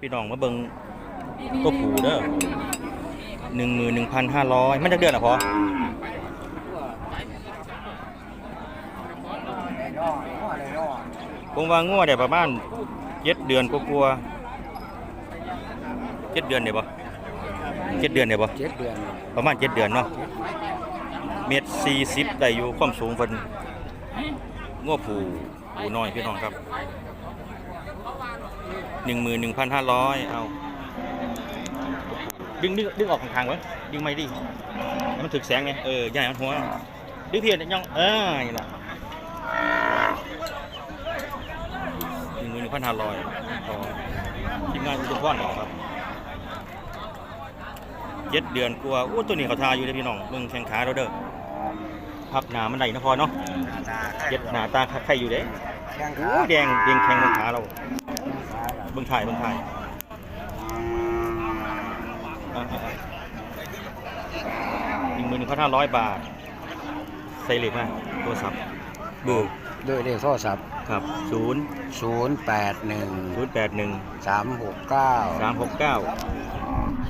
พี่น้องมาเบิงตัวผูเด้อหนึ่งหมื่นหนึ่งพันห้าร้อยมันจะเดือนหรอพอผมว่างัวได้ประมาณเจ็ดเดือนกลัวเจ็ดเดือนเดี๋ยวบ่เจ็ดเดือนเดี๋ยวบ่เจ็ดเดือนประมาณเจ็ดเดือนเนาะเมตรสี่สิบได้อยู่ความสูงเพิ่นงัวผูผูน้อยพี่น้องครับ หนึ่งหมื่นหนึ่งพันห้าร้อยเอา ดึงดึงดึงออกทางๆไว้ดึงไม่ดิให้มันถึกแสงไงเอออย่าให้มันหัว ดึงเพียรยังเออนี่แหละหนึ่งหมื่นหนึ่งพันห้าร้อยต่อทีมงานอุดมพรครับเจ็ดเดือนกลัวาอู้ตัวนี้เขาทาอยู่เลยพี่น้องเบิ่งแข้งขาเราเด้อพับหนามันไหลนะพอเนาะเจ็ดหนาตาไข่อยู่เด้แข้งโอ้ขาแดงแดงแข็งบนขาเรา เบิ่งถ่ายเบิ่งถ่ายหนึ่งหมื่นหนึ่งพันห้าร้อยบาท ใส่เหล็กมาโทรศัพท์เบอร์ด้วยเลขโทรศัพท์ครับศูนย์ศูนย์แปดหนึ่งศูนย์แปดหนึ่งสามหกเก้าสามหกเก้า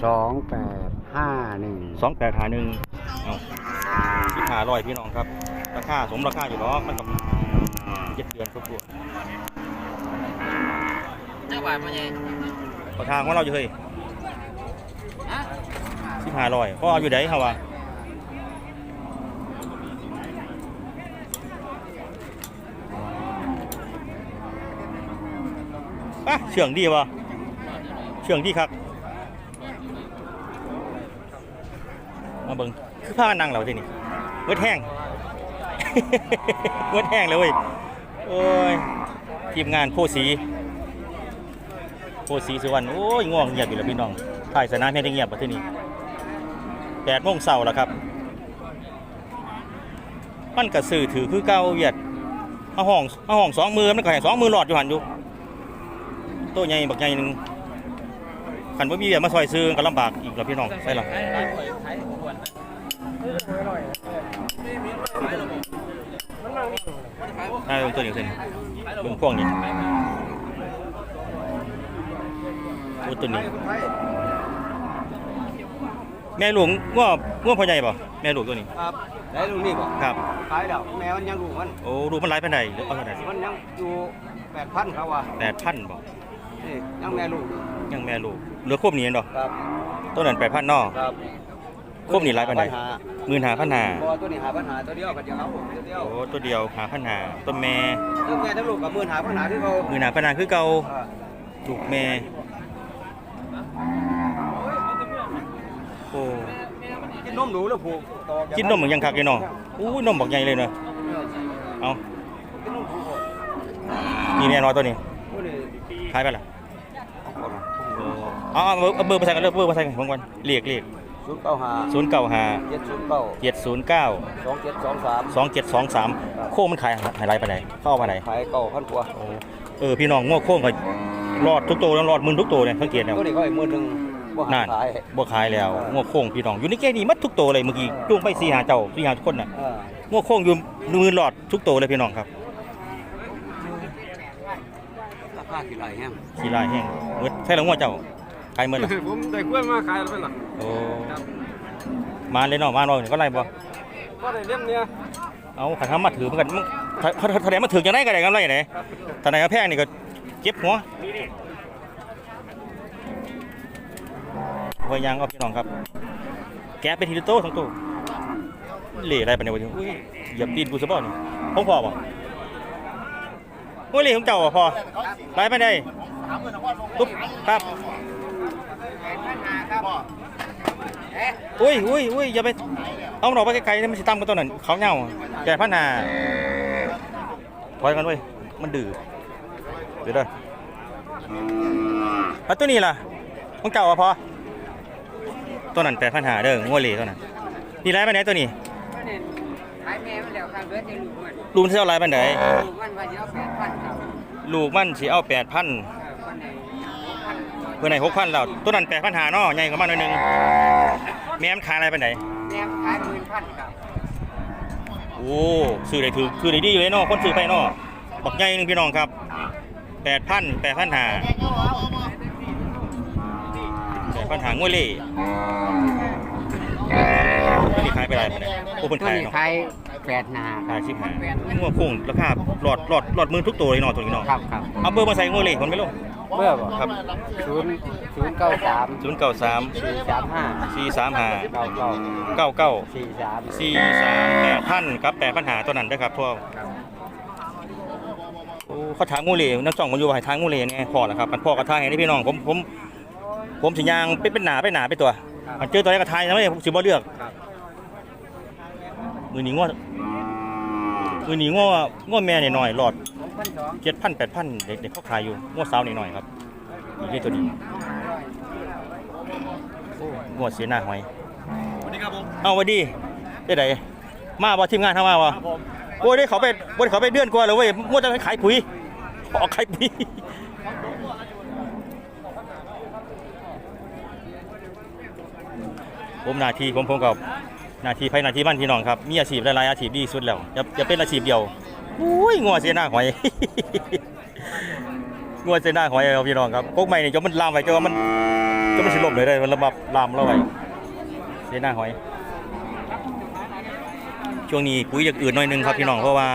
สองแปดห้าหนึ่งสองแปดหาหนึ่งเอาที่หาร้อยพี่น้องครับ ราคาสมราคาอยู่หรอกมันกับเจ็ดเดือนครบถ้วนเจ้าบาทมาไงขอทางของเราอยู่เฮ้ยฮะที่หาร้อยก็เอาอยู่ไหนเขาวะอะเชื่องดีวะเชื่องดีครับมาเบิ่งคือผ้ากันนั่งเราที่นี่เวิดแห้งเวิดแห้งเลยเว้ยโอ้ยทีมงานโพสี โพสีสุวรรณโอ้ยง่วงเงียบอยู่แล้วพี่น้องถ่ายสนามแค่ได้เงียบมาที่นี่แปดโมงเช้าแล้วครับ มันกระสือถือคือเก้าเหยียดเอาห้องเอาห้องสองมือมันก็ให้สองมือหลอดอยู่หันอยู่ตัวใหญ่บักใหญ่หนึ่งขันว่ามีแบบมาซอยซื้อก็ลำบากอีกแล้วพี่น้องใช่หรออ่าเบิ่งตัวนี้เส้นเบิ่งพวกนี้โอ้ตัวนี้ แม่หลวงง้อง้อพ่อใหญ่ป่ะแม่หลวงตัวนี้ ครับได้ลูกนี่บ่ครับ ขายดอกแม่มันยังลูกมัน โอ้ดูมันหลายปานใดหรือเอาเท่าไหร่มันยังอยู่แปดพันเขาว่าแปดพันบ่นี่ยังแม่ลูกยังแม่ลูกเหลือครบนี้เห็นบ่ครับตัวนั้นแปดพันนอครับครบนี่หลายปานใดปัญหาหมื่นหาพันหาบ่ตัวนี้หาปัญหาตัวเดียวกันเดียวเขาตัวเดียวโอ้ตัวเดียวหาพันหาตัวแม่คือแม่ทั้งลูกกับหมื่นหาปัญหาที่เขาหมื่นหาพันหาคือเก่าอ่าลูกแม่โอ้ กิ นนมหนูแล้วผูกต่อจากกินนมเหมือนยังคักเลยเนาะอู้นมบักใหญ่เลยเนาะเอากินนมผูกนี่แน่นอนตัวนี้ตัวนี้ขายไปละเอาเอาเอาเอาเบอร์มาใส่กันเลยเบอร์มาใส่กันของวันเรียกเรียกศูนย์เก้าห้าศูนย์เก้าห้าเจ็ดศูนย์เก้าเจ็ดศูนย์เก้าสองเจ็ดสองสามสองเจ็ดสองสามโค้งมันขายหายไรไปไหนเข้ามาไหนขายเก้าพันกว่าโอ้เออพี่น้องง้อโค้งก็รอดทุกตัวแล้วรอดหมืนทุกตัวเนี่ยสังเกตเนี่ยตัวนี้เขาอีกหมื่นหนึ่ง บ่หานั่นขาย บ่ขายแล้วง้อโค้งพี่น้องอยู่ในแก่นี้มัดทุกตัวเลยเมื่อกี้จุงไปสี่หาเจ้าสี่หาคนน่ะเออง้อโค้งอยู่มือหลอดทุกตัวเลยพี่น้องครับราคากี่ไรแห้งขี้ลายแห้งเมื่อใช่แล้วง้อเจ้าขายเมื่อไหร่ผมได้กล้วยมาขายแล้วเป็นหรอโอ้มาเลยเนาะมาเนาะก็ไรบ่ ก็ได้เล่มเนี้ยเอาขันทำมาถือเหมือนกันมึงถ้าถ้าถ้าไหนมาถือยังไงก็ได้กันไรไหนถ้าไหนมาแพงนี่ก็เจ็บหัว พยายางเอาพี่น้องครับ แกะเป็นทีลโต้ทั้งตัวเหล่อะไรไปเนี่ยวะอุ้ยเหยียบตีนกูซะบ่นี่ของพ่อบ่โอ้ยเหล่ของเจ้าอะพ่อไรไปได้ตุ๊บครับอุ้ยอุ้ยอุ้ยอย่าไปเอามันอไปไกลๆนะมันสิตั้มกันตัวนั้นเขาเน่าแก่พันหาถอยกันเว้ยมันดื้อเดี๋ยวเด้อเอาตัวนี้ล่ะของเจ้าอะพอ ตัวนั้นแปดพันหาเด้องัวเหล่ตัวนั้นนี่ไรไปไหนตัวนี้ขายแม่มันแล้วครับเหลือแต่ลูกมันลูกเท่าไรไปไหนลูกมันว่าจะเอาแปดพันครับลูกมันสิเอาแปดพันเออคนไหนหกพันเพื่อนไหนหกพันแล้วตัวนั้นแปดพันหาเนาะใหญ่กว่ามันหน่อยหนึงแม่มันขายอะไรไปไหนแม่ขายหมื่นพันครับโอ้ซื้อได้ถือคือได้ดีเลยเนาะคนซื้อไปเนาะบักใหญ่หนึงพี่น้องครับแปดพันแปดพันหา ปัญหางวยเล่นี่ขายไปได้ปะเนี่ยโอ้เพิ่นตัวขายนี้เนาะขายแปดนาคขารับยชิบหายงัวพุ่งราคาหลอดหลอดหลอดมือทุกตัวเลยเนาะตัวนี้เนาะครับครับเอาเบอร์มาใส่งวยเล่คนไม่รู้เบื่อบ่ครับศูนย์ศูนย์เก้าสาม093สี่สามห้า435เก้าเก้า99สี่สามสี่สามแปดพันกับแปดปัญหาตัวนั้นเด้อครับพวกโอ้เขาถางงูเหลวนักจ่องมันอยู่ว่าให้ทางงูเหลวเนี่ยพอแล้วครับมันพอกระทายให้นี่พี่น้องผมผม ผมสิยางเป็นเป็นหนาเป็นหนาไปตัวมันเจอตัวไหนกระทายนะไม่ผมสิบ่เลือกครับมือหนีง้อมือหนีง้อง้อแม่หน่อยๆหลอดสองพันสองเจ็ดพันแปดพันเด็กเด็กเขาขายอยู่ง้อสาวหน่อยๆครับนี่ตัวนี้โอ้ง้อเสียหน้าหอยสวัสดีครับผมเอาไว้ดีได้ไดมาบ่ทีมงานทำมาบ่ครับผมโอ้ยได้เขาไปโอ้ยเขาไปเดือนกว่าเลยเว้ยมัวแต่ขายปุ๋ยออกขายปุ๋ย ผมหนาทีผมผมกับนาทีไผหนาทีบ้านพี่น้องครับมีอาชีพหลายๆอาชีพดีสุดแล้วอย่าอย่าเป็นอาชีพเดียวอุ้ยงัวเสียหน้าหอยงัวเสียหน้าหอยครับพี่น้องครับพวกใหม่เนี่ยจนมันลามไปจนว่ามันจนมันสิลมเลยได้มันระบับลามเราไว้เสียหน้าหอย ช่วงนี้ปุ๋ยอย่างอื่นหน่อยหนึงครับพี่น้องเพราะว่า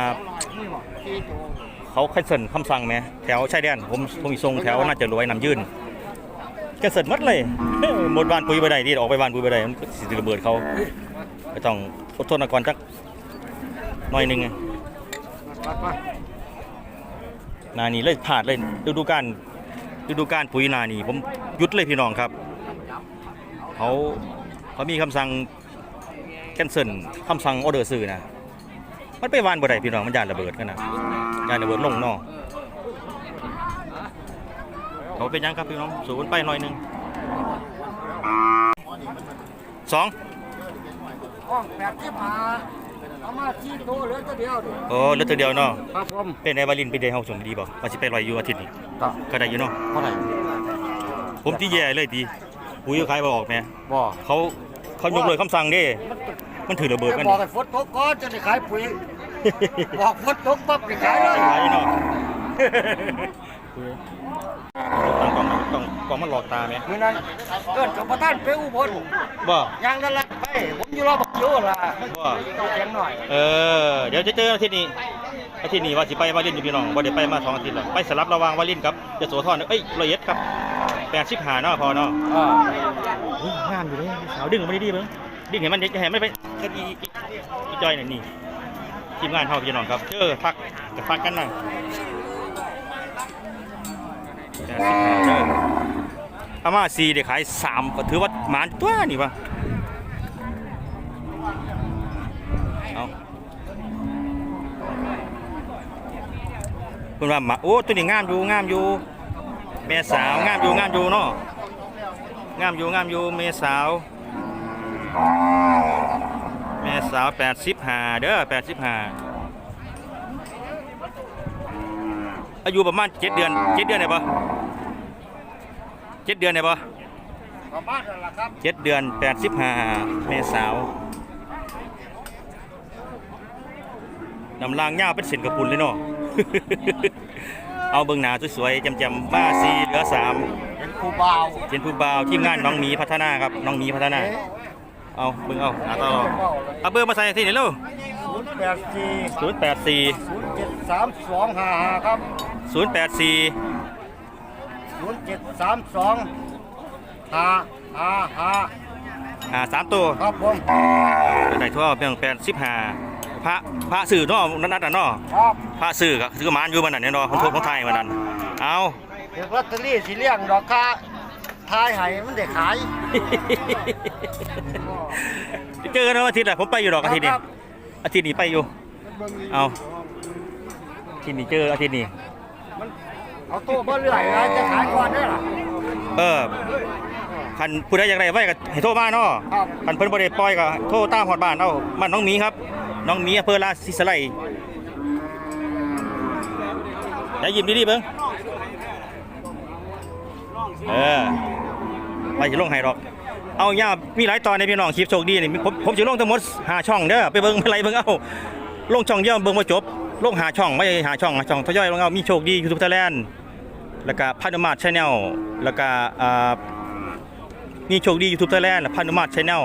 เขาแคนเซิลคำสั่งไหมแถวชายแดนผมผมมีทรงแถวน่าจะรวยนำยื่น แคนเซิลหมัดเลย หมดบ้านปุ๋ยไปได้ที่ออกไปบ้านปุ๋ยไปได้มันก็สิระเบิดเขาก็ต้องอดทนก่อนจักหน่อยหนึงไงนานี่เลยผ่าดเลยฤดูกาลฤดูกาลปุ๋ยนานี่ผมหยุดเลยพี่น้องครับเขาเขามีคำสั่งแคนเซิลคำสั่งออเดอร์ซื้อนะมันไปวานบ่ได้พี่น้องมันยานระเบิดกันนะยานระเบิดลงนอก เขาเป็นหยังครับพี่น้องสูนไปหน่อยหนึงสองห้องแปดที่มาเอามาที่โตเหลือตัวเดียวดิโอ้เหลือตัวเดียวเนาะครับผมเป็นไงวาลินเป็นไงเฮาชมดีบ่ว่าสิไปลอยอยู่อาทิตย์นี้ต่อก็ได้อยู่เนาะเท่าไหร่ผมที่แย่เลยดีปุ๋ยขายบ่ออกแหม่บ่เขาเขายกเลยคำสั่งเด้มันถือระเบิดกันบอกให้ฝนตกก่อนจะได้ขายปุ๋ยบอกฝนตกปั๊บได้ขายเลยขายเนาะต้อง ต้องต้องต้องมันหลอกตาไหมมื้อนั้นเกิดกับประธานไปอุบลบ่ยางละลักไปผมอยู่รอบักโยล่ะบ่เสียงหน่อยเออเดี๋ยวจะเจออาทิตย์นี้อาทิตย์นี้ว่าสิไปวาลินอยู่พี่น้องบ่ได้ไปมาสองอาทิตย์แล้วไปสลับระหว่างวาลินกับยโสธรเอ้ยร้อยเอ็ดครับ85เนาะพอเนาะอ่าเฮ้ยงามอยู่เลยสาวดึงมันดีๆเบิ่งดึงให้มันจะให้มันไปกันอีอีอีจอยหน่อยนี่ทีมงานเฮาพี่น้องครับเจอทักจะทักกันนะแปดสิบห้าเด้อ อามาสี่เดี๋ยวขายสามถือว่าหมานตัวนี่ปะเอาเพิ่นว่าหมาโอ้ตัวนี้งามอยู่งามอยู่แม่สาวงามอยู่งามอยู่เนาะงามอยู่งามอยู่เมสาวแม่สาวแปดสิบห้าเด้อแปดสิบห้าอายุประมาณเจ็ดเดือนเจ็ดเดือนได้ปะ เจ็ดเดือนได้ปะประมาณนั้นล่ะครับเจ็ดเดือนแปดสิบห้าเมสาวน้ำลางเงาวเป็นเส้นกระปุนเลยเนาะ เอาเบิ่งหนาสวยๆจำๆบ้าซีเหลือสามเป็นผู้บ่าวเป็นผู้บ่าวทีมงานน้องหมีพัฒนาครับน้องหมีพัฒนา เอาเบิ่งเอาหาต่อเอาเบอร์มาใส่ที่นี่เร็วศูนย์แปดสี่ศูนย์แปดสี่ศูนย์เจ็ดสามสองห้าห้าครับศูนย์แปดสี่ ศูนย์เจ็ดสามสองห้าห้าห้าหาสามตัวครับผมได้ทั่วเพียงแปดสิบห้าพระพระสื่อเนาะนัดนัดๆน่ะเนาะครับพระสื่อก็คือหมานอยู่มันนั่นเนี่ยเนาะของทั่วของไทยมันนั่นเอาเด็กลอตเตอรี่สีเลี้ยงดอกค่าทายให้มันได้ขายเจอกันวันอาทิตย์แหละผมไปอยู่ดอกอาทิตย์นี้ครับอาทิตย์นี้ไปอยู่เอาอาทิตย์นี้เจออาทิตย์นี้ เอาตู้มาเรื่อยนะจะขายก่อนได้หรอเออคันผู้ใดอยากได้ไว้ก็ให้โทรมาเนาะครับคันเพิ่นบ่ได้ปล่อยก็โทรตามฮอดบ้านเอาบ้านน้องหมีครับ น้องหมีอำเภอลาศิสไลยอย่ายิ้มดีๆเบิ่งเออไปสิลงให้ดอก เอาย่ามีหลายตอนในพี่น้องคลิปโชคดีนี่ผมผมสิลงทั้งหมด5ช่องเด้อไปเบิ่งไปไล่เบิ่งเอาลงช่องเดียวเบิ่งบ่จบ ลงหาช่องไม่หาช่องหาช่องทยอยลงเอามีโชคดี YouTube Thailand แล้วก็พานุมาตร Channel แล้วก็มีโชคดียูทูบไทยแลนด์พันุมาตรชแนล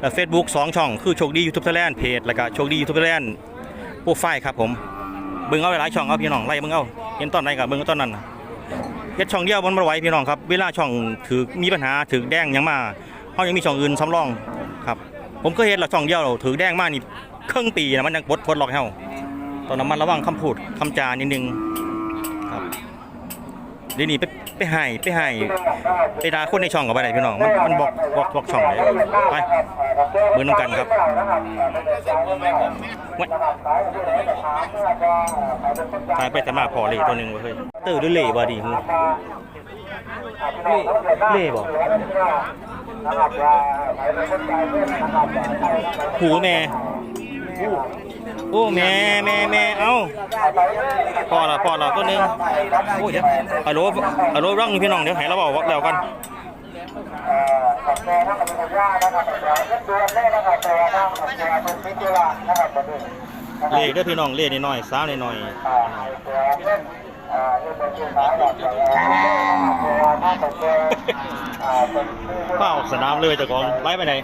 และเฟซบุ๊กสองช่องคือโชคดียูทูบไทยแลนด์เพจแล้วก็โชคดียูทูบไทยแลนด์โปรไฟล์ครับผมเบิ่งเอาหลายช่องเอาพี่น้องไล่เบิ่งเอาเห็นตอนไหนกับเบิ่งเอาตอนนั้นเฮ็ดช่องเดียวมันบ่ไหวพี่น้องครับเวลาช่องถือมีปัญหาถือแดงยังมาเฮายังมีช่องอื่นสำรองครับผมก็เฮ็ดละช่องเดียวถือแดงมากนี่ครึ่งปีนะมันยังปลดปลดล็อกให้เฮา ตอนนั้นมันระวังคำพูดคำจานิดนึงครับเดี๋ยวนี้ไปไปให้ไปให้ไปด่าคนในช่องกับอะไรพี่น้องมันมันบอกบอกบอกช่องเลยไปเบิ่งน้ำกันครับตายไปแต่มาพอเลยตัวหนึ่งเว้ยเฮ้ยเตอร์หรือเล่บ่ดีหูเล่บ่หูแม่ โอ้แม่แม่แม่เอ้าพอละพอละตัวหนึงโอ้ยเดี๋ยวฮัลโหลฮัลโหลร่างพี่น้องเดี๋ยวให้เราบอกแล้วกันเล่เด้อพี่น้องเล่นน้อยสาวน้อยเป้าสนามเลยเจ้าของไล่ไปไหน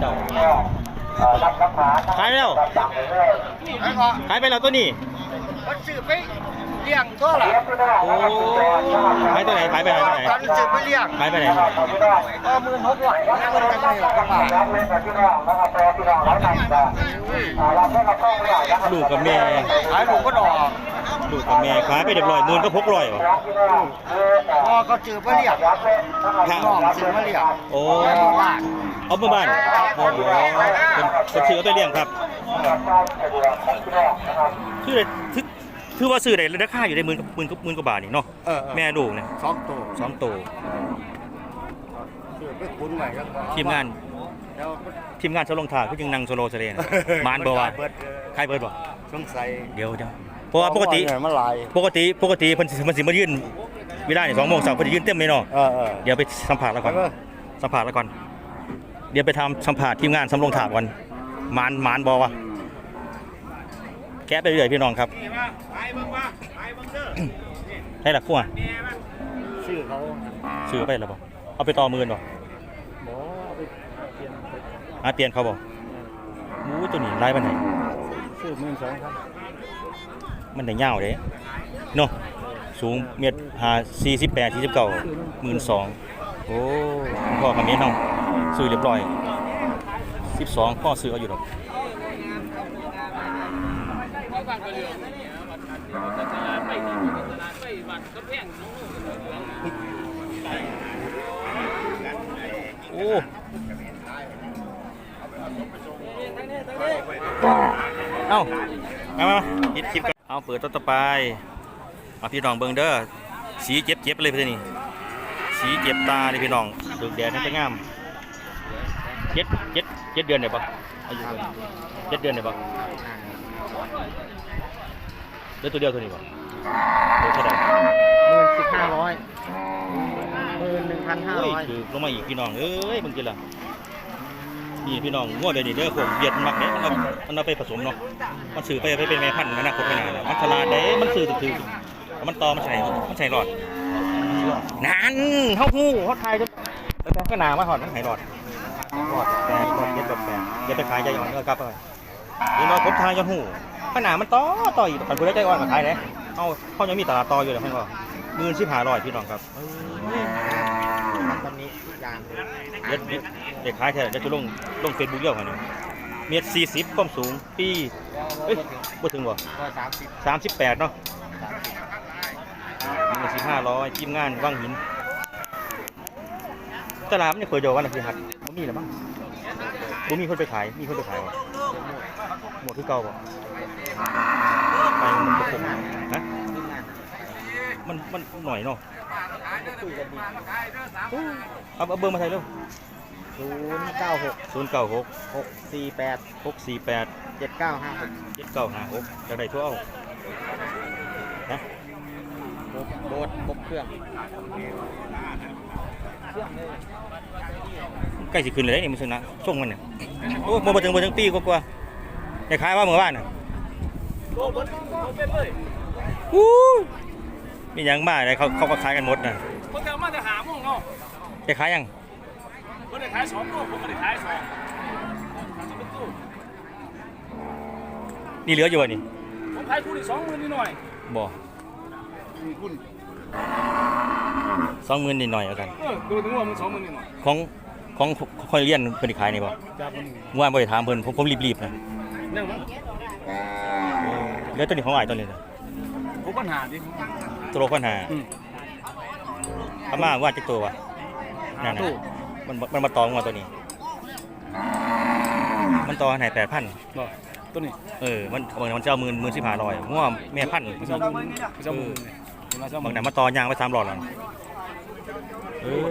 เจ้า ขายแล้วขายไปแล้วตัวนี้มันซื้อไปเลี้ยงตัวละโอ้ขายตัวไหนขายไปไหนไปไหนกันซื้อไปเลี้ยงขายไปไหนเออหมื่นหกร้อยเงินกันเลยกระบาดลูกกับแม่ขายลูกก็ดอก ลูกกับแม่ขายไปเรียบร้อยหมื่นก็พกร้อยเหรอพอเขาซื้อไปเลี้ยงน้องซื้อมาเลี้ยงโอ้แล้วมาบ้านเอามาบ้านโอ้โหเป็นเป็นซื้อเอาไปเลี้ยงครับชื่ออะไรถือถือว่าซื้อได้ราคาอยู่ได้หมื่นหมื่นหมื่นกว่าบาทนี่เนาะเออแม่ลูกเนี่ยสองตัวสองตัวซื้อไปคุ้นใหม่แล้วก็ทีมงานแล้วทีมงานโซลงทาคือยังนั่งโซโลเสเลนมานบ่ว่าเบิดใครเบิดบ่สงสัยเดี๋ยวเดี๋ยว เพราะว่าปกติมันหลาย ปกติปกติเพิ่นสิเพิ่นสิมายืนเวลานี่2โมงเช้าเพิ่นสิยืนเต็มเลยเนาะเออเออ เดี๋ยวไปสัมภาษณ์แล้วก่อนไปเว้ยสัมภาษณ์แล้วก่อนเดี๋ยวไปทำสัมภาษณ์ทีมงานสำรองถามก่อนมานมานบ่วะแกะไปเรื่อยพี่น้องครับให้หลักขั้วชื่อเขาซื้อไปแล้วบ่เอาไปต่อหมื่นบ่บอกไปเปลี่ยนหาเปลี่ยนเขาบ่มู้ตัวนี้ลายมันไหนชื่อหมื่นสองครับ มันได้ยาวเด้เนาะสูงเมตรหาสี่สิบแปดสี่สิบเก้าหมื่นสองโอ้พ่อคำนี้เนาะซื้อเรียบร้อยสิบสองพ่อซื้อเอาอยู่ดอกโอ้เอ้ามามาปิดคลิปกัน เอาเปิดตัวต่อไปเอาพี่น้องเบิ่งเด้อสีเจ็บเจ็บๆเลยพี่นี่สีเจ็บตาเลยพี่น้องดึกแดดให้ไปงามเจ็ดเจ็ดเจ็ดเดือนได้ปะอายุเพิ่นเจ็ดเดือนได้ปะเดือนตัวเดียวเท่านี้ปะเดือนเท่าไหร่หมื่นสิบห้าร้อยหมื่นหนึ่งพันห้าโอ้ยร้อยคือลงมาอีกพี่น้องเอ้ยมึงกินละ นี่พี่น้องงวดเดี๋ยวนี้เด้อผมเบียดมักเด้มันเอามันเอาไปผสมเนาะมันสื่อไปไปเป็นแม่พันธุ์อนาคตไปไหนแล้วมันฉลาดเด้มันสื่อถือๆมันตอมันใส่มันใส่หลอดนั่นเฮาฮู้เฮาทายจนแล้วก็หนามาหอดมันใส่หลอดหลอดแปลกหลอดเย็ดแบบแปลกอย่าไปขายใจอ่อนก็กลับไปนี่น้อยผมทายจนฮู้ขนาดมันต่อต่ออีกปันผู้ได้ใจอ่อนมาขายเด้เอาเขายังมีตลาดต่ออยู่เลยเพิ่นว่ามื่นสิบหาร้อยพี่น้องครับ เอ้ยตอนนี้ยางเด็ดเด็ดเด็กขายแท้เด็ดจะลงลงเฟซบุ๊กเดียวกันเนี่ยเมตรสี่สิบความสูงปีเอ้ยบ่ถึงบ่สามสิบสามสิบแปดเนาะหนึ่งสิบห้าร้อยทีมงานว่างหินตลาดมันยังเปิดอยู่วันอาทิตย์หัดบ่มีหรือมั้งบ่มีคนไปขาย มีคนไปขายบ่หมดคือเก่าบ่ไปมันบ่คงฮะมันมันหน่อยเนาะ เอาเอาเบอร์มาใส่เร็วศูนย์เก้าหกศูนย์เก้าหกหกสี่แปดหกสี่แปดเจ็ดเก้าห้าหกเจ็ดเก้าห้าหกจากไหนทั่วเอานะโบดครบเครื่องใกล้สิขึ้นเลยนี่มันสึงนะช่วงมันเนี่ยโอ้โมมาถึงมาถึงปีกว่าๆจะขายว่าเมื่อวานน่ะอู้ มีหยังบ้าอะไรเขาเขาก็ขายกันหมดน่ะพวกเรามาจะหาพวกเนาะจะขายยังก็ได้ขายสองตัวผมก็ได้ขายสองเป็นตู้นี่เหลืออยู่วะนี่ผมขายคู่อีกสองหมื่นนิดหน่อยบ่มีคุณสองหมื่นนิดหน่อยเอากันเออดูถึงว่ามันสองหมื่นนิดหน่อยของของคอยเรียนเพิ่นสิขายนี่บ่จากมันเมื่อวานบ่ได้ถามเพิ่นผมผมรีบๆนะเนี่ยมันเหลือตัวนี้ของอ้ายตัวนี้นะผมปัญหาดิ ตัวโลกปัญหาอืม อามาว่าจักตัววะนั่นตู้ น่ะมันมันมาตองว่าตัวนี้ มันต่อให้8,000บ่ตัวนี้เออมันบางมันจะเอาหมื่นหมื่นสิบห้าร้อยง่วแม่พันธุ์ไม่ใช่หมื่นไม่ใช่หมื่นเลยไม่ใช่หบามื่งนไหนมาต่อยางไปสามหลอดแล้วเออ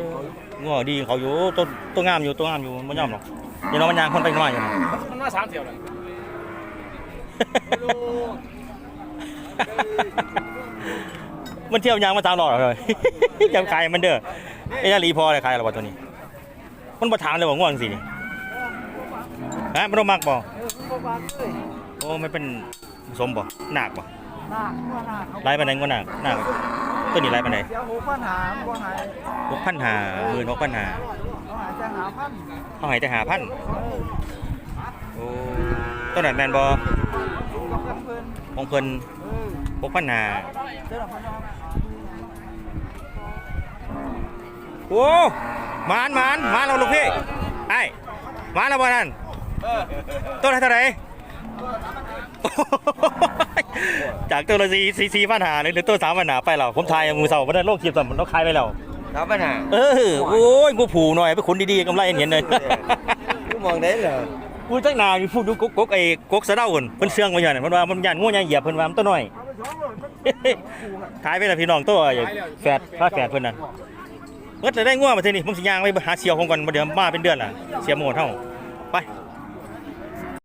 ง่วดีเขาอยู่ตัวตัวงามอยู่ตัวงามอยู่มันย่อมหรอกเดี๋ยวน้องมันยางคนไปมาอยู่นะ มันมาสามเที่ยวเลย มันเที่ยวยางมาสามหลอดเลยจำขายมันเด้อไอ้ยาลีพอเลยขายหรอวะตัวนี้ มันบ่ถามเลยว่าง่วงสินี่ฮะมันต้องมักบ่โอ้มันเป็นสมบ่หนักบ่หน้าหัวหน้าเขาลายปันไหนก็หนักหนักตัวนี้ลายปันไหนเดี๋ยวหูปัญหาบ่หายหกพันหาหมื่นหกพันหาเขาหายจะหาพันเขาให้แต่หาพันเออโอ้ตัวนั้นแมนบอกับเพื่อนของเพิ่นเออหกพันหา เจ้าหน้าที่ โอ้หมานหมานหมานเราลูกพี่ไอ้หมานเราบ่นั่นตัวละเท่าไหร่จากตัวละสี่สี่สี่พันหาหรือตัวสามพันหาไปแล้วผมทายมือเสาร์มันได้โลกคลิปสัมมันต้องขายไปแล้วครับปัญหาเออโอ้ยกูผูหน่อยไปขุนดีๆกำไรเห็นเลยกูมองได้เหรอกูตั้งนานอยู่พูดดูกกกกไอ้กกสะเด้าพุ่นเพิ่นเชื่องมาอย่างนั้นเพิ่นว่ามันย่านงูย่างเหยียบเพิ่นว่ามันตัวน้อยขายไปแล้วพี่น้องตัวอย่างแฝดฟ้าแฝดเพิ่นน่ะ เมื่อจะได้ง่วงมาทีนี้ผมสิย่างไปหาเสียวของก่อนมาเดี๋ยวมาเป็นเดือนล่ะ เสียโมดเท่าไป